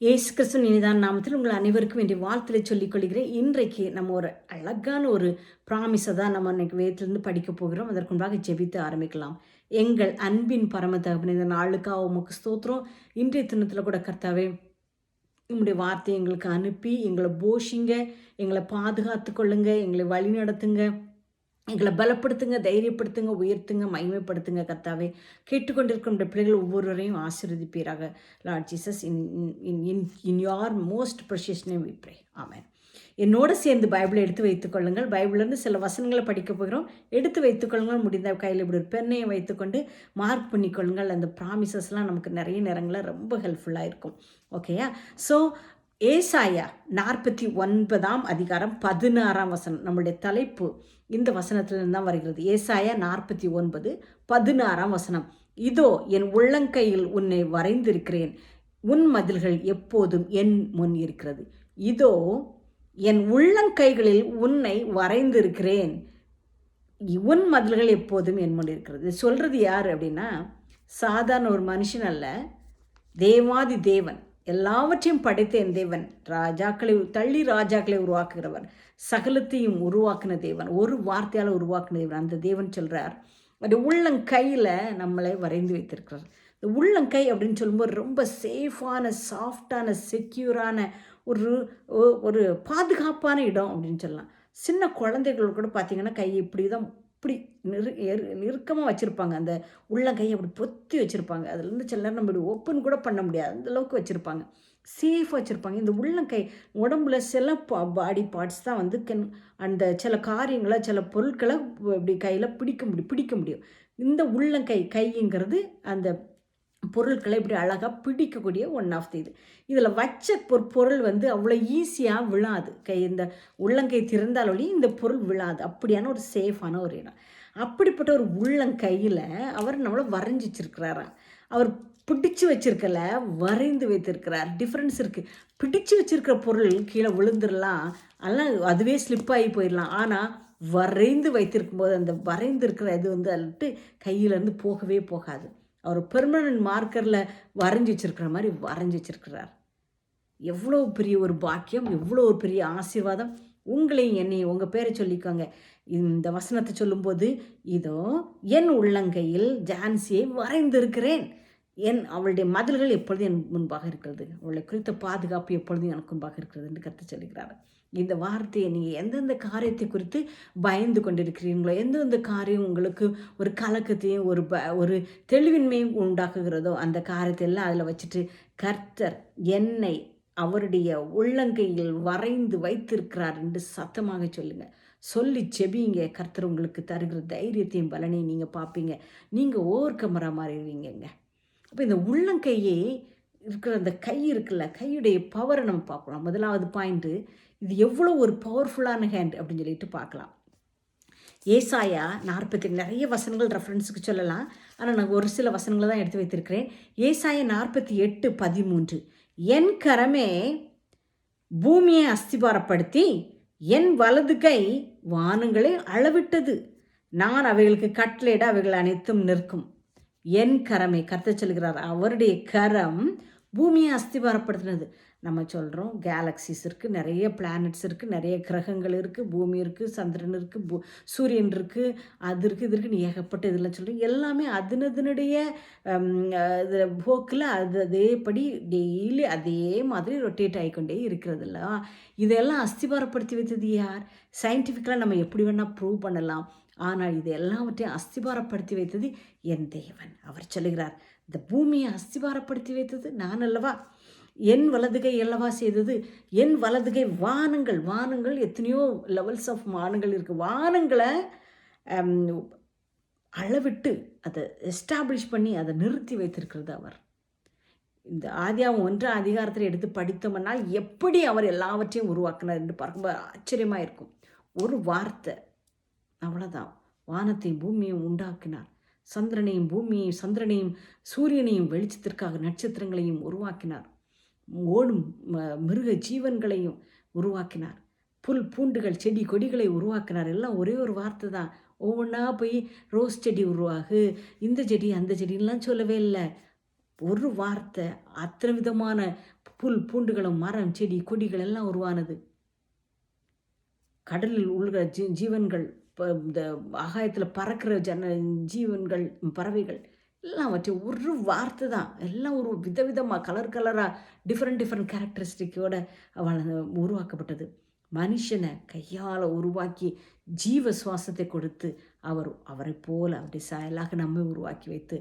இயேசு கிறிஸ்துவின் இனிதான நாமத்தில் உங்கள் அனைவருக்கும் வேண்டிய வாழ்த்துல சொல்லிக் கொள்கிறேன் இன்றைக்கு நம்ம ஒரு அழகான ஒரு ப்ராமிஸை தான் நம்ம இன்னைக்கு வேத்திலிருந்து படிக்க போகிறோம். அதற்குண்டாக ஜெபித்து ஆரம்பிக்கலாம். எங்கள் அன்பின் பரம தகப்பன் இந்த நாளுக்காக உமக்கு ஸ்தோத்திரம். இன்றைய தினத்தில் கூட கர்த்தாவே உங்களுடைய வார்த்தையை எங்களுக்கு அனுப்பி எங்களை போஷிங்க எங்களை பாதுகாத்து கொள்ளுங்க எங்களை வழி நடத்துங்க எங்களை பலப்படுத்துங்க தைரியப்படுத்துங்க உயர்த்துங்க மகிமைப்படுத்துங்க கத்தாவே கேட்டுக்கொண்டிருக்கும் இந்த பிள்ளைகள் ஒவ்வொருவரையும் ஆசீர்வதிப்பீராக. Lord Jesus in in in in your most precious name we pray என்னோட சேர்ந்து பைபிளை எடுத்து வைத்துக்கொள்ளுங்கள் பைபிள்லேருந்து சில வசனங்களை படிக்க போகிறோம். எடுத்து வைத்துக்கொள்ளுங்கள் முடிந்த கையில் இப்படி ஒரு பெண்ணையை வைத்துக்கொண்டு மார்க் பண்ணிக்கொள்ளுங்கள். அந்த ப்ராமிசஸ்லாம் நமக்கு நிறைய நேரங்களில் ரொம்ப ஹெல்ப்ஃபுல்லாக இருக்கும். ஓகேயா ஸோ ஏசாயா நாற்பத்தி ஒன்பதாம் அதிகாரம் பதினாறாம் வசனம். நம்மளுடைய தலைப்பு இந்த வசனத்திலிருந்து தான் வருகிறது. ஏசாயா நாற்பத்தி ஒன்பது பதினாறாம் வசனம். இதோ என் உள்ளங்கையில் உன்னை வரைந்திருக்கிறேன். உன் மதில்கள் எப்போதும் என் முன் இருக்கிறது. இதோ என் உள்ளங்கைகளில் உன்னை வரைந்திருக்கிறேன். உன் மதில்கள் எப்போதும் என் முன் இருக்கிறது. சொல்கிறது யார் அப்படின்னா சாதாரண ஒரு மனுஷன் அல்ல தேவாதி தேவன். எல்லாவற்றையும் படைத்த என் தேவன். ராஜாக்களை தள்ளி ராஜாக்களை உருவாக்குகிறவர். சகலத்தையும் உருவாக்கின தேவன். ஒரு வார்த்தையால் உருவாக்கின தேவன். அந்த தேவன் சொல்கிறார் அது உள்ளங்கையில் நம்மளை வரைந்து வைத்திருக்கிறார். இந்த உள்ளங்கை அப்படின்னு சொல்லும்போது ரொம்ப சேஃபான சாஃப்டான செக்யூரான ஒரு ஒரு பாதுகாப்பான இடம் அப்படின்னு சொல்லலாம். சின்ன குழந்தைகள் கூட பார்த்தீங்கன்னா கை இப்படி தான் இப்படி நெரு நெருக்கமாக வச்சுருப்பாங்க. அந்த உள்ளங்கையை அப்படி பொத்தி வச்சுருப்பாங்க. அதுலேருந்து சில நேரம் நம்ம இப்படி ஓப்பன் கூட பண்ண முடியாது. அந்த அளவுக்கு வச்சுருப்பாங்க. சேஃபாக வச்சுருப்பாங்க. இந்த உள்ளங்கை உடம்புல சில பாடி பார்ட்ஸ் தான் வந்து கென் அந்த சில காரியங்களை சில பொருட்களை இப்படி கையில் பிடிக்க முடியும் பிடிக்க முடியும். இந்த உள்ளங்கை கைங்கிறது அந்த பொருட்களை இப்படி அழகாக பிடிக்கக்கூடிய ஒன் ஆஃப் தி இது. இதில் வச்ச பொ பொருள் வந்து அவ்வளோ ஈஸியாக விழாது. கை இந்த உள்ளங்கை திறந்தாலொழி இந்த பொருள் விழாது. அப்படியான ஒரு சேஃபான ஒரு இடம். அப்படிப்பட்ட ஒரு உள்ளங்கையில் அவர் நம்மளை வரைஞ்சி வச்சிருக்கிறாராம் அவர் பிடிச்சு வச்சிருக்கல வரைந்து வைத்திருக்கிறார். டிஃப்ரென்ஸ் இருக்குது பிடிச்சு வச்சிருக்கிற பொருள் கீழே விழுந்துடலாம் அதெல்லாம் அதுவே ஸ்லிப் ஆகி போயிடலாம் ஆனால் வரைந்து வைத்திருக்கும் போது அந்த வரைந்து இருக்கிற இது வந்து அதுட்டு கையிலேருந்து போகவே போகாது. அவர் பெர்மனன்ட் மார்க்கரில் வரைஞ்சி வச்சிருக்கிற மாதிரி வரைஞ்சி வச்சிருக்கிறார். எவ்வளோ பெரிய ஒரு பாக்கியம் எவ்வளோ ஒரு பெரிய ஆசீர்வாதம். உங்களையும் என்னையும் உங்கள் பேரை சொல்லிக்கோங்க. இந்த வசனத்தை சொல்லும்போது இதோ என் உள்ளங்கையில் ஜான்சியை வரைந்திருக்கிறேன். என் அவளுடைய மதில்கள் எப்பொழுதும் என் முன்பாக இருக்கிறது. அவளை குறித்த பாதுகாப்பு எப்பொழுதும் எனக்கு முன்பாக இருக்கிறது என்று கற்று சொல்லுகிறார். இந்த வார்த்தையை நீங்கள் எந்தெந்த காரியத்தை குறித்து பயந்து கொண்டிருக்கிறீங்களோ எந்தெந்த காரியம் உங்களுக்கு ஒரு கலக்கத்தையும் ஒரு ப ஒரு தெளிவின்மையும் உண்டாக்குகிறதோ அந்த காரியத்தை எல்லாம் அதில் வச்சுட்டு கர்த்தர் என்னை அவருடைய உள்ளங்கையில் வரைந்து வைத்திருக்கிறார் என்று சத்தமாக சொல்லுங்க. சொல்லி செபிங்க கர்த்தர் உங்களுக்கு தருகிற தைரியத்தையும் பலனையும் நீங்கள் பார்ப்பீங்க. நீங்கள் ஓவர் கமரா மாறிடுவீங்கங்க. அப்போ இந்த உள்ளங்கையே இருக்கிற அந்த கை இருக்குல்ல கையுடைய பவரை நம்ம பார்க்கலாம் முதலாவது பாயிண்ட்டு இது எவ்வளோ ஒரு பவர்ஃபுல்லான ஹேண்ட் அப்படின்னு சொல்லிட்டு பார்க்கலாம். ஏசாயா நாற்பத்தி நிறைய வசனங்கள் ரெஃபரன்ஸுக்கு சொல்லலாம். ஆனால் நான் ஒரு சில வசனங்களை தான் எடுத்து வைத்திருக்கிறேன். ஏசாயா நாற்பத்தி எட்டு பதிமூன்று. என் கரமே பூமியை அஸ்திபாரப்படுத்தி என் வலது கை வானங்களை அளவிட்டது. நான் அவைகளுக்கு கட்டளையிட அவைகள் அனைத்தும் நிற்கும். என் கரமே கர்த்த சொல்கிறார் அவருடைய கரம் பூமியை அஸ்திபாரப்படுத்தினது. நம்ம சொல்கிறோம் கேலக்சிஸ் இருக்குது நிறைய பிளானட்ஸ் இருக்குது நிறைய கிரகங்கள் இருக்குது பூமி இருக்குது சந்திரன் இருக்குது பூ சூரியன் இருக்குது அது இருக்குது இது இருக்குன்னு ஏகப்பட்ட இதெல்லாம் சொல்கிறோம் எல்லாமே அதனதனுடைய இது போக்கில் அது அதேபடி டெய்லி அதே மாதிரி ரொட்டேட் ஆகிக்கொண்டே இருக்கிறதில்ல இதெல்லாம் அஸ்திபாரப்படுத்தி வைத்தது யார்? சயின்டிஃபிக்கலாக நம்ம எப்படி வேணால் ப்ரூவ் பண்ணலாம். ஆனால் இது எல்லாவற்றையும் அஸ்திபாரப்படுத்தி வைத்தது என் தேவன். அவர் சொல்லுகிறார் இந்த பூமியை அஸ்திபாரப்படுத்தி வைத்தது நான் அல்லவா? என் வலதுகை அல்லவா செய்தது? என் வலதுகை வானங்கள் வானங்கள் எத்தனையோ லெவல்ஸ் ஆஃப் வானங்கள் இருக்குது வானங்களை அளவிட்டு அதை எஸ்டாப்ளிஷ் பண்ணி அதை நிறுத்தி வைத்திருக்கிறது அவர். இந்த ஆதியாவும் ஒன்றாம் அதிகாரத்தில் எடுத்து படித்தோம்னால் எப்படி அவர் எல்லாவற்றையும் உருவாக்கினார் என்று பார்க்கும்போது ஆச்சரியமாக இருக்கும். ஒரு வார்த்தை அவ்வளோதான் வானத்தையும் பூமியையும் உண்டாக்கினார். சந்திரனையும் பூமியையும் சந்திரனையும் சூரியனையும் வெளிச்சத்திற்காக நட்சத்திரங்களையும் உருவாக்கினார். ஓடும் ம- மிருக ஜீவன்களையும் உருவாக்கினார். புல் பூண்டுகள் செடி கொடிகளை உருவாக்கினார். எல்லாம் ஒரே ஒரு வார்த்தை தான். ஒவ்வொன்றா போய் ரோஸ் செடி உருவாகு இந்த செடி அந்த செடின்லாம் சொல்லவே இல்லை. ஒரு வார்த்தை அத்தனை விதமான புல் பூண்டுகளும் மரம் செடி கொடிகள் எல்லாம் உருவானது. கடலில் உள்ள ஜீ ஜீவன்கள் இந்த ஆகாயத்தில் பறக்கிற ஜன ஜீவன்கள் பறவைகள் எல்லாம் வச்சு ஒரு வார்த்தை தான். எல்லாம் ஒரு விதவிதமாக கலர் கலராக டிஃப்ரெண்ட் டிஃப்ரெண்ட் கேரக்டரிஸ்டிக்கோட அவள் உருவாக்கப்பட்டது. மனுஷனை கையால் உருவாக்கி ஜீவ சுவாசத்தை கொடுத்து அவர் அவரை போல் அப்படி சாயலாக நம்மை உருவாக்கி வைத்து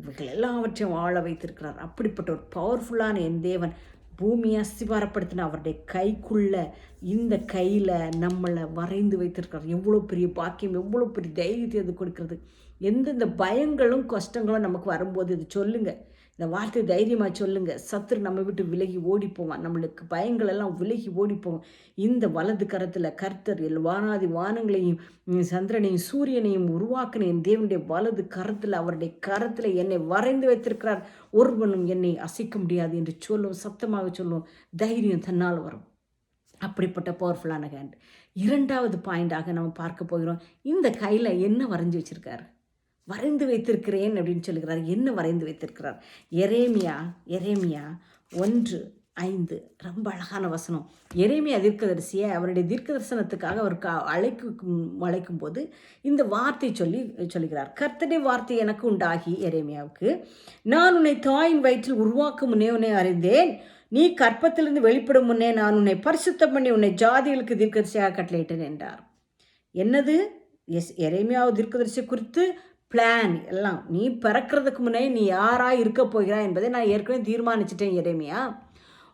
இவைகள் எல்லாவற்றையும் வாழ வைத்திருக்கிறார். அப்படிப்பட்ட ஒரு பவர்ஃபுல்லான என் தேவன் பூமியை அஸ்திவாரப்படுத்தின அவருடைய கைக்குள்ள இந்த கையில் நம்மளை வரைந்து வைத்திருக்கிறார். எவ்வளோ பெரிய பாக்கியம் எவ்வளோ பெரிய தைரியத்தை அது கொடுக்கறது. எந்தெந்த பயங்களும் கஷ்டங்களும் நமக்கு வரும்போது இது சொல்லுங்கள் இந்த வார்த்தை தைரியமாக சொல்லுங்கள் சத்துரு நம்ம விட்டு விலகி ஓடி போவான். நம்மளுக்கு பயங்கள் எல்லாம் விலகி ஓடி போவோம் இந்த வலது கரத்தில் கர்த்தர் எல் வானாதி வானங்களையும் சந்திரனையும் சூரியனையும் உருவாக்கின என் தேவனுடைய வலது கரத்தில் அவருடைய கரத்தில் என்னை வரைந்து வைத்திருக்கிறார். ஒருவனும் என்னை அசைக்க முடியாது என்று சொல்லும் சத்தமாக சொல்லும் தைரியம் தன்னால் வரும். அப்படிப்பட்ட பவர்ஃபுல்லான ஹேண்ட் இரண்டாவது பாயிண்டாக நம்ம பார்க்க போகிறோம். இந்த கையில் என்ன வரைஞ்சி வச்சுருக்காரு? வரைந்து வைத்திருக்கிறேன் அப்படின்னு சொல்லுகிறார். என்ன வரைந்து வைத்திருக்கிறார்? எரேமியா எரேமியா ஒன்று ஐந்து. ரொம்ப அழகான வசனம். எரேமியா தீர்க்கதரிசியை அவருடைய தீர்க்க தரிசனத்துக்காக அவர் அழைக்கும் அழைக்கும் போது இந்த வார்த்தை சொல்லி சொல்லுகிறார். கர்த்தனை வார்த்தை எனக்கு உண்டாகி எரேமியாவுக்கு. நான் உன்னை தாயின் வயிற்றில் உருவாக்கும் முன்னே உன்னை அறிந்தேன். நீ கற்பத்திலிருந்து வெளிப்படும் முன்னே நான் உன்னை பரிசுத்தம் பண்ணி உன்னை ஜாதிகளுக்கு தீர்க்கதரிசியாக கட்டளையிட்டேன் என்றார். என்னது? எஸ் எரேமியாவை தீர்க்கதரிசி குறித்து பிளான் எல்லாம். நீ பிறக்கிறதுக்கு முன்னே நீ யாராக இருக்க போகிறாய் என்பதை நான் ஏற்கனவே தீர்மானிச்சிட்டேன் இறைமையா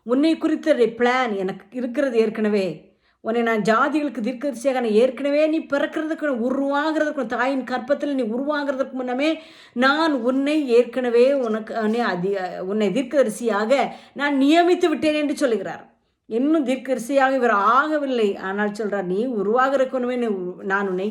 உன்னை குறித்த பிளான் எனக்கு இருக்கிறது ஏற்கனவே. உன்னை நான் ஜாதிகளுக்கு தீர்க்கரிசியாக நான் ஏற்கனவே நீ பிறக்கிறதுக்கு உருவாகிறதுக்கு தாயின் கற்பத்தில் நீ உருவாகிறதுக்கு முன்னமே நான் உன்னை ஏற்கனவே உனக்கு அதி உன்னை தீர்க்கதரிசியாக நான் நியமித்து விட்டேன் என்று சொல்லுகிறார். இன்னும் தீர்க்கரிசியாக இவர் ஆகவில்லை. ஆனால் சொல்கிறார் நீ உருவாகிறக்கணுமே நான் உன்னை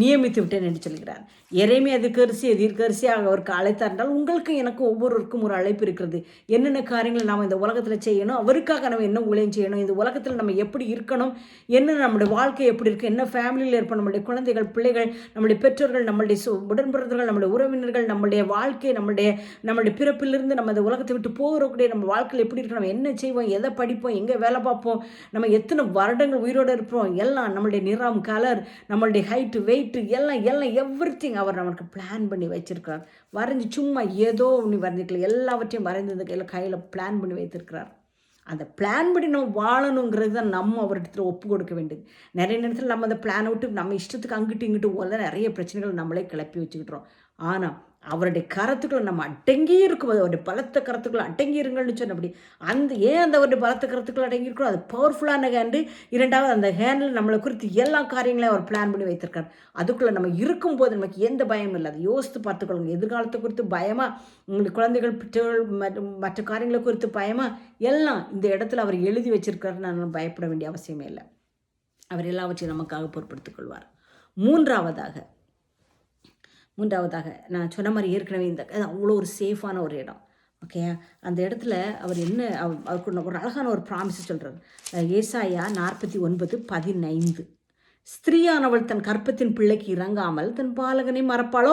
நியமித்து விட்டேன் என்று சொல்கிறார். எறைமை அதிகரிசி தீர்க்கரிசியாக அவருக்கு அழைத்தார் என்றால் உங்களுக்கும் எனக்கு ஒவ்வொருவருக்கும் ஒரு அழைப்பு இருக்கிறது. என்னென்ன காரியங்களை நாம் இந்த உலகத்தில் செய்யணும் அவருக்காக நம்ம என்ன ஊழியம் செய்யணும் இந்த உலகத்தில் நம்ம எப்படி இருக்கணும் என்ன நம்முடைய வாழ்க்கை எப்படி இருக்குது என்ன ஃபேமிலியில் இருப்போம் நம்மளுடைய குழந்தைகள் பிள்ளைகள் நம்முடைய பெற்றோர்கள் நம்மளுடைய உடன்பிறந்தர்கள் நம்முடைய உறவினர்கள் நம்முடைய வாழ்க்கை நம்மளுடைய நம்மளுடைய பிறப்பிலிருந்து நம்ம இந்த உலகத்தை விட்டு போகிறக்கூடிய நம்ம வாழ்க்கையில் எப்படி இருக்கணும் நம்ம என்ன செய்வோம் எதை படிப்போம் எங்கே வேலை பார்ப்போம். நம்ம எத்தனை வருடங்கள் உயிரோடு இருப்போம். எல்லாம் நம்மளுடைய நிறம் கலர் நம்மளுடைய ஹைட்டு வெயிட்டு எல்லாம் எல்லாம் எவ்ரி திங் அவர் நமக்கு பிளான் பண்ணி வச்சிருக்கிறார். வரைஞ்சி சும்மா ஏதோ ஒன்று வரைஞ்சிக்கல எல்லாவற்றையும் வரைஞ்சது கையில் கையில் பிளான் பண்ணி வைத்திருக்கிறார். அந்த பிளான் படி நம்ம வாழணுங்கிறது தான் நம்ம அவர்கிட்ட ஒப்பு கொடுக்க வேண்டியது. நிறைய நேரத்தில் நம்ம அந்த பிளான் விட்டு நம்ம இஷ்டத்துக்கு அங்கிட்டு இங்கிட்டு போகிறத நிறைய பிரச்சனைகள் நம்மளே கிளப்பி வச்சுக்கிட்டுறோம். ஆனால் அவருடைய கரத்துக்குள்ள நம்ம அடங்கி இருக்கும். அவருடைய பலத்த கரத்துக்குள்ள அடங்கி இருங்கள்னு சொன்னபடி அந்த ஏன் அந்த அவருடைய பலத்த கரத்துக்குள்ள அடங்கி இருக்கோ அது பவர்ஃபுல்லான ஹேண்டு இரண்டாவது அந்த ஹேண்டில் நம்மளை குறித்து எல்லா காரியங்களையும் அவர் பிளான் பண்ணி வைத்திருக்கார். அதுக்குள்ளே நம்ம இருக்கும்போது நமக்கு எந்த பயமும் இல்லை. அதை யோசித்து பார்த்துக்கொள்ளுங்க எதிர்காலத்தை குறித்து பயமாக உங்களுக்கு குழந்தைகள் பெற்றோர்கள் மற்ற காரியங்களை குறித்து பயமாக எல்லாம் இந்த இடத்துல அவர் எழுதி வச்சிருக்காரு நான் பயப்பட வேண்டிய அவசியமே இல்லை. அவர் எல்லாவற்றையும் நமக்காக பொருட்படுத்திக் கொள்வார். மூன்றாவதாக மூன்றாவதாக நான் சொன்ன மாதிரி ஏற்கனவே இந்த அவ்வளோ ஒரு சேஃபான ஒரு இடம். ஓகே அந்த இடத்துல அவர் என்ன அவருக்கு ஒரு அழகான ஒரு ப்ராமிஸ் சொல்கிறார் ஏசாயா நாற்பத்தி ஒன்பது பதினைந்து. ஸ்திரீயானவள் தன் கற்பத்தின் பிள்ளைக்கு இறங்காமல் தன் பாலகனை மறப்பாளோ?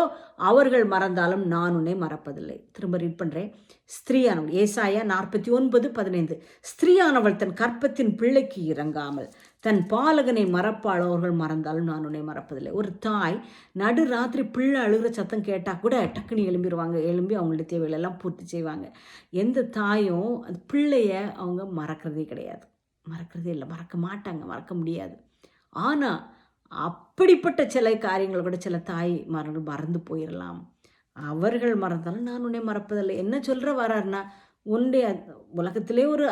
அவர்கள் மறந்தாலும் நான் உன்னை மறப்பதில்லை. திரும்ப ரீட் பண்ணுறேன் ஸ்திரீயானவள் ஏசாயா நாற்பத்தி ஒன்பது பதினைந்து. ஸ்திரீயானவள் தன் கற்பத்தின் பிள்ளைக்கு இறங்காமல் தன் பாலகனை மறப்பாளோ அவர்கள் மறந்தாலும் நான் உன்னை மறப்பதில்லை. ஒரு தாய் நடு ராத்திரி பிள்ளை அழுகிற சத்தம் கேட்டால் கூட டக்குன்னு எழும்பிடுவாங்க எழும்பி அவங்களுடைய தேவைகளெல்லாம் பூர்த்தி செய்வாங்க. எந்த தாயும் அந்த பிள்ளைய அவங்க மறக்கிறதே கிடையாது. மறக்கிறதே இல்லை. மறக்க மாட்டாங்க. மறக்க முடியாது. ஆனால் அப்படிப்பட்ட சில காரியங்கள் கூட சில தாய் மறந்து மறந்து போயிடலாம் அவர்கள் மறந்தாலும் நான் உன்னை மறப்பதில்லை. என்ன சொல்கிற வராருன்னா உன்னுடைய உலகத்திலே ஒரு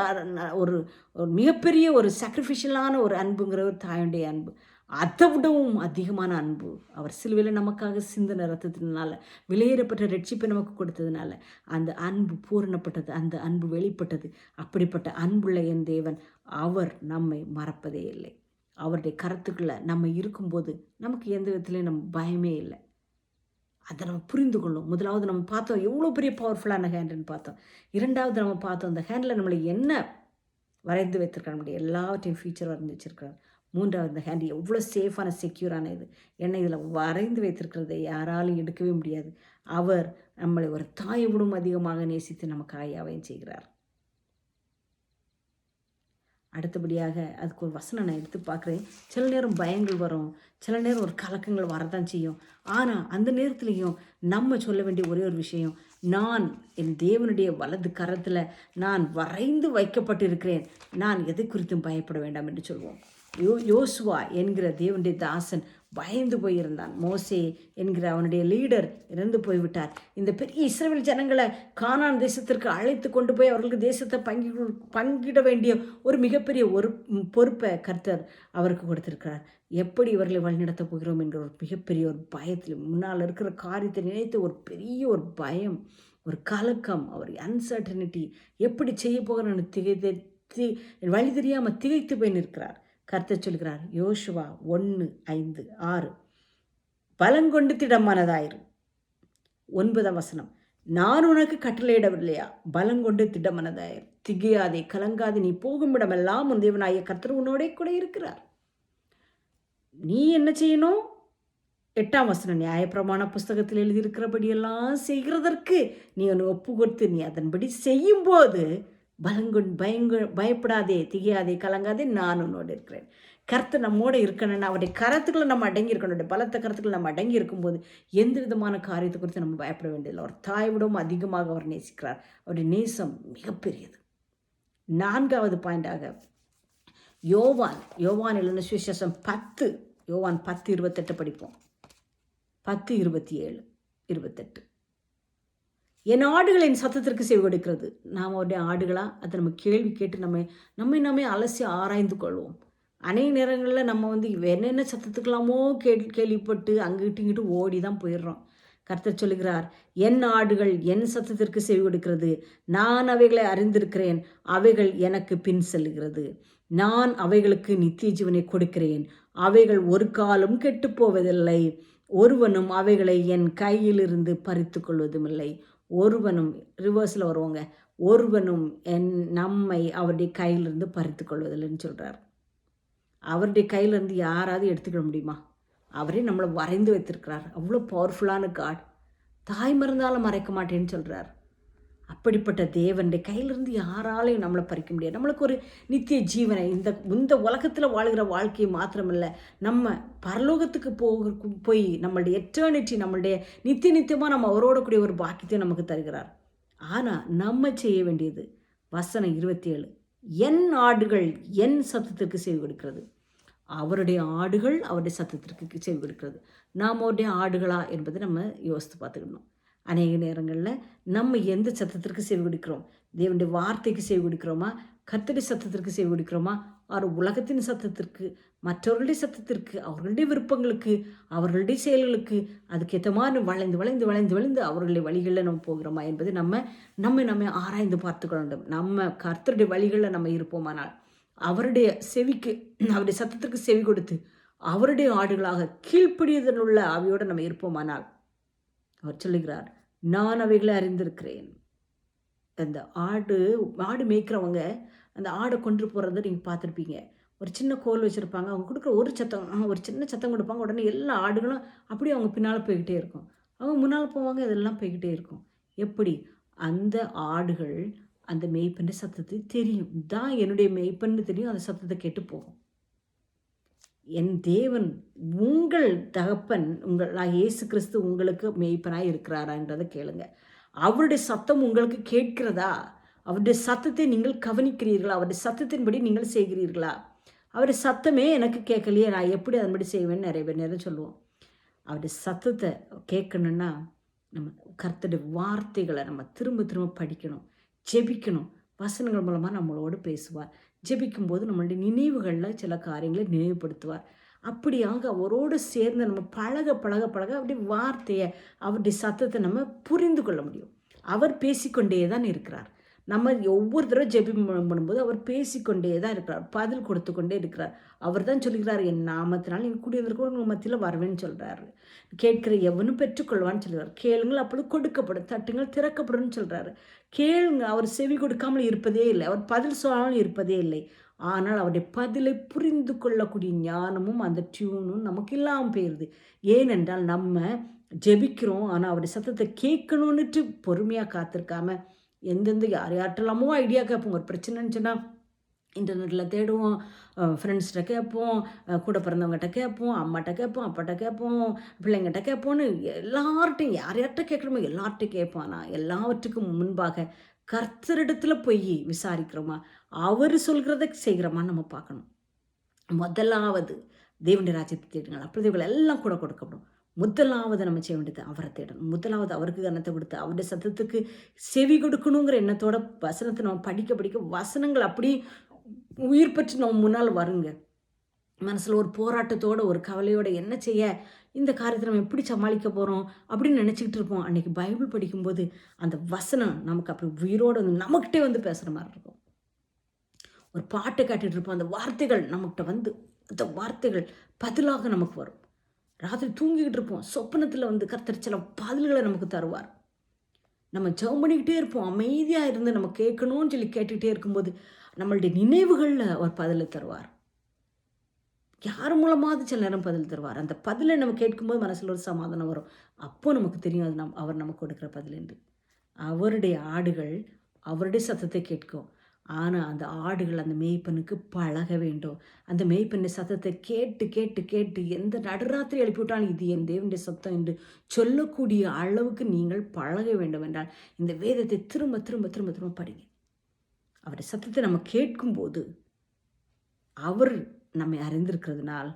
ஒரு ஒரு மிகப்பெரிய ஒரு சாக்ரிஃபிஷியலான ஒரு அன்புங்கிற ஒரு தாயுடைய அன்பு. அதை விடவும் அதிகமான அன்பு. அவர் சிலுவையில் நமக்காக சிந்தனை ரத்தத்தினால விலையேறப்பட்ட ரட்சிப்பை நமக்கு கொடுத்ததுனால அந்த அன்பு பூரணப்பட்டது அந்த அன்பு வெளிப்பட்டது. அப்படிப்பட்ட அன்புள்ள என் தேவன் அவர் நம்மை மறப்பதே இல்லை. அவருடைய கருத்துக்களை நம்ம இருக்கும்போது நமக்கு எந்த விதத்துலேயும் நம்ம பயமே இல்லை. அதை நம்ம புரிந்து கொள்ளும் முதலாவது நம்ம பார்த்தோம் எவ்வளோ பெரிய பவர்ஃபுல்லான ஹேண்டுன்னு பார்த்தோம். இரண்டாவது நம்ம பார்த்தோம் அந்த ஹேண்டில் நம்மளை என்ன வரைந்து வைத்திருக்காரு நம்முடைய எல்லாவற்றையும் ஃபியூச்சர் வரைந்து வச்சுருக்காரு மூன்றாவது இந்த ஹேண்ட் எவ்வளோ சேஃபான செக்யூரான இது. என்னை இதில் வரைந்து வைத்திருக்கிறதை யாராலும் எடுக்கவே முடியாது. அவர் நம்மளை ஒரு தாயை விடும் அதிகமாக நேசித்து நமக்கு ஆயாவையும் செய்கிறார். அடுத்தபடியாக அதுக்கு ஒரு வசனம் நான் எடுத்து பார்க்குறேன். சில நேரம் பயங்கள் வரும். சில நேரம் ஒரு கலக்கங்கள் வரதான் செய்யும். ஆனால் அந்த நேரத்துலையும் நம்ம சொல்ல வேண்டிய ஒரே ஒரு விஷயம் நான் என் தேவனுடைய வலது கரத்தில் நான் வரைந்து வைக்கப்பட்டிருக்கிறேன். நான் எதை குறித்தும் பயப்பட வேண்டாம் என்று சொல்வோம். யோ யோசுவா என்கிற தேவனுடைய தாசன் பயந்து போயிருந்தான். மோசே என்கிற அவனுடைய லீடர் இறந்து போய்விட்டார். இந்த பெரிய இஸ்ரேல் ஜனங்களை கானான் தேசத்திற்கு அழைத்து கொண்டு போய் அவர்களுக்கு தேசத்தை பங்கி பங்கிட வேண்டிய ஒரு மிகப்பெரிய ஒரு பொறுப்பை கர்த்தர் அவருக்கு கொடுத்திருக்கிறார். எப்படி இவர்களை வழிநடத்தப் போகிறோம் என்கிற ஒரு மிகப்பெரிய ஒரு பயத்தில் முன்னால் இருக்கிற காரியத்தை நினைத்து ஒரு பெரிய ஒரு பயம் ஒரு கலக்கம் அவர் அன்சர்டனிட்டி எப்படி செய்ய போகிறோன்னு திகை வழி தெரியாமல் திகைத்து போய் நிற்கிறார். கருத்தை சொல்கிறார் யோசுவா ஒன்று ஐந்து ஆறு. பலங்கொண்டு திடமானதாயிரு. ஒன்பதாம் வசனம். நான் உனக்கு கட்டளையிடவில்லையா? பலங்கொண்டு திடமனதாயிரு. திகையாதே கலங்காதே நீ போகும் இடமெல்லாம் உன் தேவனாய கர்த்தர் உன்னோடே கூட இருக்கிறார். நீ என்ன செய்யணும் எட்டாம் வசனம். நியாயப்பிரமாண புஸ்தகத்தில் எழுதியிருக்கிறபடியெல்லாம் செய்கிறதற்கு நீ ஒன்று ஒப்பு கொடுத்து நீ அதன்படி செய்யும்போது பலங்குண் பயங்கு பயப்படாதே திகையாதே கலங்காதே நான் உன்னோடு இருக்கிறேன். கருத்து நம்மோட இருக்கணும்னா அவருடைய கரத்துக்களை நம்ம அடங்கி இருக்கணும் பலத்த கருத்துக்களை நம்ம அடங்கி இருக்கும்போது எந்த விதமான காரியத்தை குறித்து நம்ம பயப்பட வேண்டியதில்லை. அவர் தாய் விடவும் அதிகமாக அவர் நேசிக்கிறார். அவருடைய நேசம் மிகப்பெரியது. நான்காவது பாயிண்டாக யோவான் யோவான் இல்லைன்னு சுவிசேஷம் பத்து யோவான் பத்து இருபத்தெட்டு படிப்போம். பத்து இருபத்தி ஏழு இருபத்தெட்டு. என் ஆடுகள் என் சத்தத்திற்கு செவி கொடுக்கிறது. நாம் அவருடைய ஆடுகளாக அதை நம்ம கேள்வி கேட்டு நம்ம நம்மை நாமே அலசி ஆராய்ந்து கொள்வோம். அநேக நேரங்களில் நம்ம வந்து என்னென்ன சத்தத்துக்கெல்லாமோ கே கேள்விப்பட்டு அங்கிட்டு இங்கிட்டு ஓடி தான் போயிடுறோம். கர்த்தர் சொல்லுகிறார் என் ஆடுகள் என் சத்தத்திற்கு செவி கொடுக்கிறது. நான் அவைகளை அறிந்திருக்கிறேன். அவைகள் எனக்கு பின் செல்லுகிறது. நான் அவைகளுக்கு நித்திய ஜீவனை கொடுக்கிறேன். அவைகள் ஒரு காலம் கெட்டுப்போவதில்லை ஒருவனும் அவைகளை என் கையிலிருந்து பறித்து கொள்வதும் இல்லை ஒருவனும் ரிவர்ஸில் வருவோங்க. ஒருவனும் என் நம்மை அவருடைய கையிலிருந்து பறித்து கொள்வதில்லைன்னு சொல்கிறார் அவருடைய கையிலேருந்து யாராவது எடுத்துக்கிட முடியுமா? அவரே நம்மளை வரைந்து வைத்திருக்கிறார். அவ்வளோ பவர்ஃபுல்லான காட் தாய் மறந்தாலும் மறைக்க மாட்டேன்னு சொல்கிறார் அப்படிப்பட்ட தேவனுடைய கையிலிருந்து யாராலையும் நம்மளை பறிக்க முடியாது. நம்மளுக்கு ஒரு நித்திய ஜீவனை இந்த இந்த உலகத்தில் வாழ்கிற வாழ்க்கையை மாத்திரமில்லை நம்ம பரலோகத்துக்கு போக போய் நம்மளுடைய எட்டர்னிட்டி நம்மளுடைய நித்திய நித்தியமாக நம்ம அவரோட கூடிய ஒரு பாக்கியத்தை நமக்கு தருகிறார். ஆனால் நம்ம செய்ய வேண்டியது வசனம் இருபத்தி ஏழு என் ஆடுகள் என் சத்தத்திற்கு செவி கொடுக்கிறது. அவருடைய ஆடுகள் அவருடைய சத்தத்திற்கு செவி கொடுக்கிறது. நாம் அவருடைய ஆடுகளா என்பதை நம்ம யோசித்து பார்த்துக்கணும். அநேக நேரங்களில் நம்ம எந்த சத்தத்திற்கு செவி கொடுக்கிறோம்? தேவனுடைய வார்த்தைக்கு செவி கொடுக்கிறோமா? கத்தடி சத்தத்திற்கு செவி கொடுக்கிறோமா? அவர் உலகத்தின் சத்தத்திற்கு மற்றவர்களுடைய சத்தத்திற்கு அவர்களுடைய விருப்பங்களுக்கு அவர்களுடைய செயல்களுக்கு அதுக்கேற்ற மாதிரி வளைந்து வளைந்து வளைந்து வளைந்து அவர்களுடைய வழிகளில் நம்ம போகிறோமா என்பதை நம்ம நம்ம நம்ம ஆராய்ந்து பார்த்துக்கொள்ள வேண்டும். நம்ம கர்த்தருடைய வழிகளில் நம்ம இருப்போமானால் அவருடைய செவிக்கு அவருடைய சத்தத்திற்கு செவி கொடுத்து அவருடைய ஆடுகளாக கீழ்ப்படியதனுள்ள ஆவியோடு நம்ம இருப்போமானால் அவர் சொல்லுகிறார் நான் அவைகளை அறிந்திருக்கிறேன். அந்த ஆடு ஆடு மேய்க்கிறவங்க அந்த ஆடை கொண்டு போகிறத நீங்கள் பார்த்துருப்பீங்க. ஒரு சின்ன கோல் வச்சுருப்பாங்க அவங்க கொடுக்குற ஒரு சத்தம் ஒரு சின்ன சத்தம் கொடுப்பாங்க உடனே எல்லா ஆடுகளும் அப்படியே அவங்க பின்னால் போய்கிட்டே இருக்கும். அவங்க முன்னால் போவாங்க இதெல்லாம் போய்கிட்டே இருக்கும். எப்படி? அந்த ஆடுகள் அந்த மெய்ப்பெண்ணு சத்தத்தை தெரியும். தான் என்னுடைய மெய்ப்பெண்ணு தெரியும் அந்த சத்தத்தை கேட்டு போகும். என் தேவன் உங்கள் தகப்பன் உங்கள் நான் இயேசு கிறிஸ்து உங்களுக்கு மெய்ப்பனாக இருக்கிறாரான்றதை கேளுங்க. அவருடைய சத்தம் உங்களுக்கு கேட்கிறதா? அவருடைய சத்தத்தை நீங்கள் கவனிக்கிறீர்களா? அவருடைய சத்தத்தின்படி நீங்கள் செய்கிறீர்களா? அவருடைய சத்தமே எனக்கு கேட்கலையே நான் எப்படி அதன்படி செய்வேன்னு நிறைய பேர் நேரம் சொல்லுவோம். அவருடைய சத்தத்தை கேட்கணுன்னா நம்ம கர்த்தருடைய வார்த்தைகளை நம்ம திரும்ப திரும்ப படிக்கணும் ஜெபிக்கணும். வசனங்கள் மூலமாக நம்மளோடு பேசுவார். ஜெபிக்கும்போது நம்மளுடைய நினைவுகளில் சில காரியங்களை நினைவுபடுத்துவார். அப்படியாக அவரோடு சேர்ந்து நம்ம பழக பழக பழக அப்படி வார்த்தையை அவருடைய சத்தத்தை நம்ம புரிந்து கொள்ள முடியும். அவர் பேசிக்கொண்டே தான் இருக்கிறார். நம்ம ஒவ்வொரு தடவை ஜெபி பண்ணும்போது அவர் பேசிக்கொண்டே தான் இருக்கிறார். பதில் கொடுத்து கொண்டே இருக்கிறார். அவர் தான் சொல்கிறார் என் நாமத்தினால் என் கூடியவருக்கு உங்கள் மத்தியில் வரவேன்னு சொல்கிறாரு கேட்கிற எவனும் பெற்றுக்கொள்வான்னு சொல்கிறார் கேளுங்கள் அப்பொழுது கொடுக்கப்படும். தட்டுங்கள் திறக்கப்படும்னு சொல்கிறாரு கேளுங்க அவர் செவி கொடுக்காமல் இருப்பதே இல்லை. அவர் பதில் சொல்லாமல் இருப்பதே இல்லை. ஆனால் அவருடைய பதிலை புரிந்து கொள்ளக்கூடிய ஞானமும் அந்த டியூனும் நமக்கு இல்லாமல் போயிடுது ஏனென்றால் நம்ம ஜெபிக்கிறோம் ஆனால் அவருடைய சத்தத்தை கேட்கணுன்னுட்டு பொறுமையாக காத்திருக்காம எந்தெந்த யார் யார்ட்டெல்லாமோ ஐடியா கேட்போம். ஒரு பிரச்சனைன்னு சொன்னால் இன்டர்நெட்டில் தேடுவோம். ஃப்ரெண்ட்ஸ்கிட்ட கேட்போம். கூட பிறந்தவங்ககிட்ட கேட்போம். அம்மாட்ட கேட்போம். அப்பாட்ட கேட்போம். பிள்ளைங்கிட்ட கேட்போன்னு எல்லார்ட்டையும் யார் யார்கிட்ட கேட்கணுமோ எல்லார்ட்டையும் கேட்போம். ஆனால் எல்லாவற்றுக்கும் முன்பாக கர்த்தரிடத்தில் போய் விசாரிக்கிறோமா? அவர் சொல்கிறத செய்கிறோமா நம்ம பார்க்கணும். முதலாவது தேவனுடைய ராஜ்யத்தை தேடுங்கள். அப்படி இவங்களை எல்லாம் கூட கொடுக்கப்படும். முதலாவது நம்ம செய்ய வேண்டியது அவரை தேடணும். முதலாவது அவருக்கு கனத்தை கொடுத்து அவருடைய சத்தத்துக்கு செவி கொடுக்கணுங்கிற எண்ணத்தோட வசனத்தை நம்ம படிக்க படிக்க வசனங்கள் அப்படி உயிர் பற்றி நம்ம முன்னால் வருங்க. மனசில் ஒரு போராட்டத்தோட ஒரு கவலையோட என்ன செய்ய இந்த காரியத்தை நம்ம எப்படி சமாளிக்க போகிறோம் அப்படின்னு நினச்சிக்கிட்டு இருப்போம். அன்றைக்கி பைபிள் படிக்கும்போது அந்த வசனம் நமக்கு அப்படி உயிரோடு வந்து நமக்கிட்டே வந்து பேசுகிற மாதிரி இருக்கும். ஒரு பாட்டை காட்டிகிட்டு இருப்போம். அந்த வார்த்தைகள் நம்மகிட்ட வந்து அந்த வார்த்தைகள் பதிலாக நமக்கு வரும். ராத்திரி தூங்கிக்கிட்டு இருப்போம் சொப்பனத்தில் வந்து கர்த்தர் சில பதில்களை நமக்கு தருவார். நம்ம ஜெபம் பண்ணிக்கிட்டே இருப்போம். அமைதியாக இருந்து நம்ம கேட்கணும்னு சொல்லி கேட்டுக்கிட்டே இருக்கும்போது நம்மளுடைய நினைவுகளில் அவர் பதிலை தருவார். யார் மூலமாவது சில நேரம் பதில் தருவார். அந்த பதிலை நம்ம கேட்கும்போது மனசில் ஒரு சமாதானம் வரும். அப்போ நமக்கு தெரியும் அது நம் அவர் நமக்கு கொடுக்குற பதில் என்று. அவருடைய ஆடுகள் அவருடைய சத்தத்தை கேட்கும். ஆனால் அந்த ஆடுகள் அந்த மேய்ப்பனுக்கு பழக வேண்டும். அந்த மேய்ப்பன் சத்தத்தை கேட்டு கேட்டு கேட்டு எந்த நடுராத்திரி எழுப்பி விட்டாலும் இது என் தேவனுடைய சத்தம் என்று சொல்லக்கூடிய அளவுக்கு நீங்கள் பழக வேண்டும் என்றால் இந்த வேதத்தை திரும்ப திரும்ப திரும்ப திரும்ப படிங்க. அவருடைய சத்தத்தை நம்ம கேட்கும்போது அவர் நம்மை அறிந்திருக்கிறதுனால்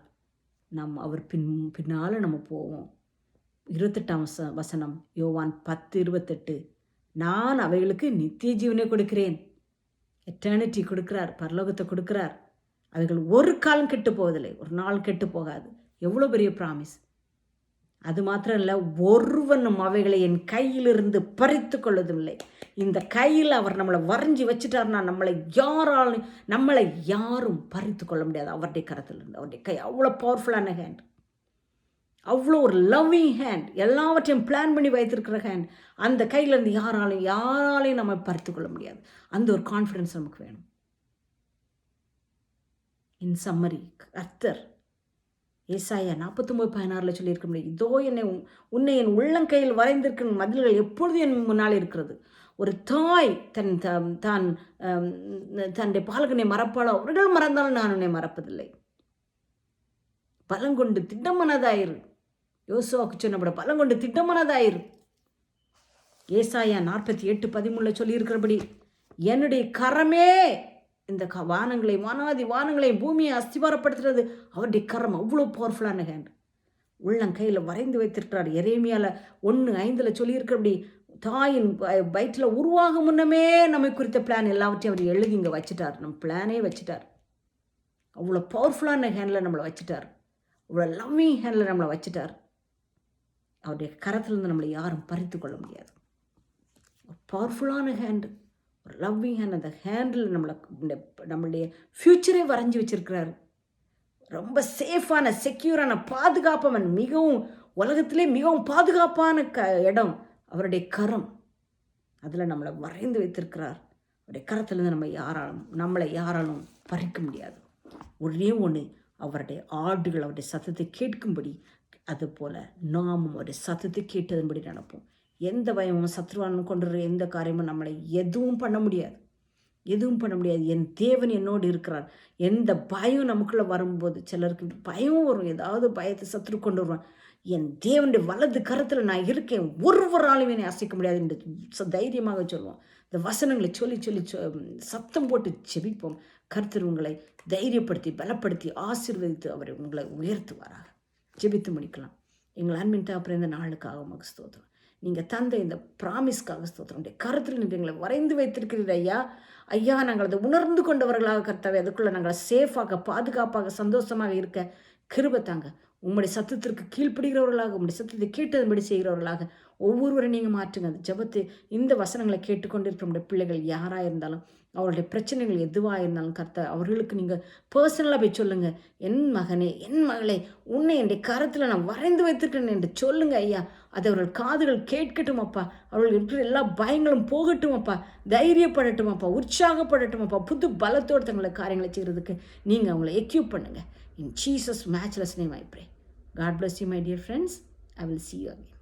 நம் அவர் பின் பின்னால் நம்ம போவோம். இருபத்தெட்டாம் வசனம் யோவான் பத்து இருபத்தெட்டு நான் அவைகளுக்கு நித்திய ஜீவனை கொடுக்கிறேன். எட்டர்னிட்டி கொடுக்குறார் பரலோகத்தை கொடுக்குறார். அவைகள் ஒரு காலம் கெட்டு போவதில்லை ஒரு நாள் கெட்டு போகாது. எவ்வளோ பெரிய ப்ராமிஸ் அது மாத்திரம் இல்லை ஒருவனும் அவைகளை என் கையிலிருந்து பறித்து கொள்வதில்லை இந்த கையில் அவர் நம்மளை வரைஞ்சி வச்சுட்டார்னா நம்மளை யாராலும் நம்மளை யாரும் பறித்து கொள்ள முடியாது. அவருடைய கரத்திலிருந்து அவருடைய கை அவ்வளோ பவர்ஃபுல்லான ஹேண்ட் அவ்வளோ ஒரு லவ்விங் ஹேண்ட் எல்லாவற்றையும் பிளான் பண்ணி வைத்திருக்கிற ஹேண்ட் அந்த கையிலேருந்து யாராலையும் யாராலையும் நம்ம பறித்து கொள்ள முடியாது. அந்த ஒரு கான்ஃபிடென்ஸ் நமக்கு வேணும். இன் சம்மரி கர்த்தர் ஏசாயா நாற்பத்தொம்பது பதினாறில் சொல்லியிருக்க முடியும். இதோ என்னை உன்னை என் உள்ளங்கையில் வரைந்திருக்கும் மதில்கள் எப்பொழுதும் என் முன்னால் இருக்கிறது? ஒரு தாய் தன் த- தான் தன்னுடைய பாலகனை மறப்பாளோ? அவர்கள் மறந்தாலும் நான் உன்னை மறப்பதில்லை. பலங்கொண்டு திட்டமனதாயிரு யோசுவாக்கு சொன்னபட பலங்கொண்டு திட்டமானதாயிரு. ஏசாயா நாற்பத்தி எட்டு பதிமூணில் சொல்லியிருக்கிறபடி என்னுடைய கரமே இந்த க வானங்களை வானாதி வானங்களையும் பூமியை அஸ்திவாரப்படுத்துறது. அவருடைய கரம் அவ்வளோ பவர்ஃபுல்லான ஹேண்ட் உள்ளங்கையில் வரைந்து வைத்திருக்கிறார் எரேமியால. ஒன்று ஐந்தில் சொல்லியிருக்கிறபடி தாயின் வயிற்றில் உருவாக முன்னமே நம்மை குறித்த பிளான் எல்லாவற்றையும் அவர் எழுதி இங்கே வச்சுட்டார். நம்ம பிளானே வச்சுட்டார். அவ்வளோ பவர்ஃபுல்லான ஹேண்டில் நம்மளை வச்சுட்டார். அவ்வளோ லவ்விங் ஹேண்டில் நம்மளை வச்சுட்டார். அவருடைய கரத்திலிருந்து நம்மளை யாரும் பறித்து கொள்ள முடியாது. ஒரு பவர்ஃபுல்லான ஹேண்டு ஒரு லவ்விங் ஹேண்ட் அந்த ஹேண்டில் நம்மளை இந்த நம்மளுடைய ஃப்யூச்சரே வரைஞ்சி வச்சுருக்கிறாரு. ரொம்ப சேஃபான செக்யூரான பாதுகாப்பவன் மிகவும் உலகத்திலே மிகவும் பாதுகாப்பான க இடம். அவருடைய கரம். அதில் நம்மளை வரைந்து வைத்திருக்கிறார். அவருடைய கரத்திலிருந்து நம்ம யாராலும் நம்மளை யாராலும் பறிக்க முடியாது. ஒரே ஒன்று அவருடைய ஆடுகள் அவருடைய சத்தத்தை கேட்கும்படி அதுபோல் நாமும் ஒரு சத்தத்தை கேட்டதும்படி நடப்போம். எந்த பயமும் சத்ருவானும் கொண்டு எந்த காரியமும் நம்மளை எதுவும் பண்ண முடியாது. எதுவும் பண்ண முடியாது. என் தேவன் என்னோடு இருக்கிறார். எந்த பயம் நமக்குள்ளே வரும்போது சிலருக்கு பயம் வரும். ஏதாவது பயத்தை சத்ரு கொண்டு வருவான். என் தேவனுடைய வலது கரத்தில் நான் இருக்கேன். ஒருவராலும் என்னை அசைக்க முடியாது என்று தைரியமாக சொல்லுவோம் இந்த வசனங்களை சொல்லி சொல்லி சொ- சத்தம் போட்டு செபிப்போம். கருத்தர் உங்களை தைரியப்படுத்தி பலப்படுத்தி ஆசீர்வதித்து அவர் உங்களை உயர்த்துவாராக. ஜெபித்து முடிக்கலாம். எங்கள் அன்பின் அப்புறம் இந்த நாளுக்காக உமக்கு ஸ்தோத்திரம். நீங்கள் தந்த இந்த ப்ராமிஸ்க்காக ஸ்தோத்திரம். உடைய கருத்தில் நீங்கள் எங்களை வரைந்து வைத்திருக்கிறீர் ஐயா. ஐயா நாங்கள் அதை உணர்ந்து கொண்டவர்களாக கர்த்தாவே அதுக்குள்ளே நாங்கள் சேஃபாக பாதுகாப்பாக சந்தோஷமாக இருக்க கிருபை தாங்க. உம்முடைய சத்தத்திற்கு கீழ்ப்படுகிறவர்களாக உம்முடைய சத்தத்தை கேட்டதுபடி செய்கிறவர்களாக ஒவ்வொருவரை நீங்கள் மாற்றுங்க. அந்த ஜபத்து இந்த வசனங்களை கேட்டுக்கொண்டிருக்கிற நம்முடைய பிள்ளைகள் யாராக இருந்தாலும் அவருடைய பிரச்சனைகள் எதுவாக இருந்தாலும் கர்த்தா அவர்களுக்கு நீங்கள் பர்சனலாக போய் சொல்லுங்கள் என் மகனே என் மகளே உன்னை என்னுடைய கரத்தில் நான் வரைந்து வைத்திருக்கிறேன் என்று சொல்லுங்கள் ஐயா. அதை அவர்கள் காதுகள் கேட்கட்டும் அப்பா. அவர்கள் இருக்கிற எல்லா பயங்களும் போகட்டும் அப்பா தைரியப்படட்டும் அப்பா உற்சாகப்படட்டும் அப்பா புது பலத்தோடு தங்களை காரியங்களை செய்கிறதுக்கு நீங்கள் அவங்கள எக்யூப் பண்ணுங்கள் in Jesus matchless name I pray God bless you, my dear friends. I will see you again.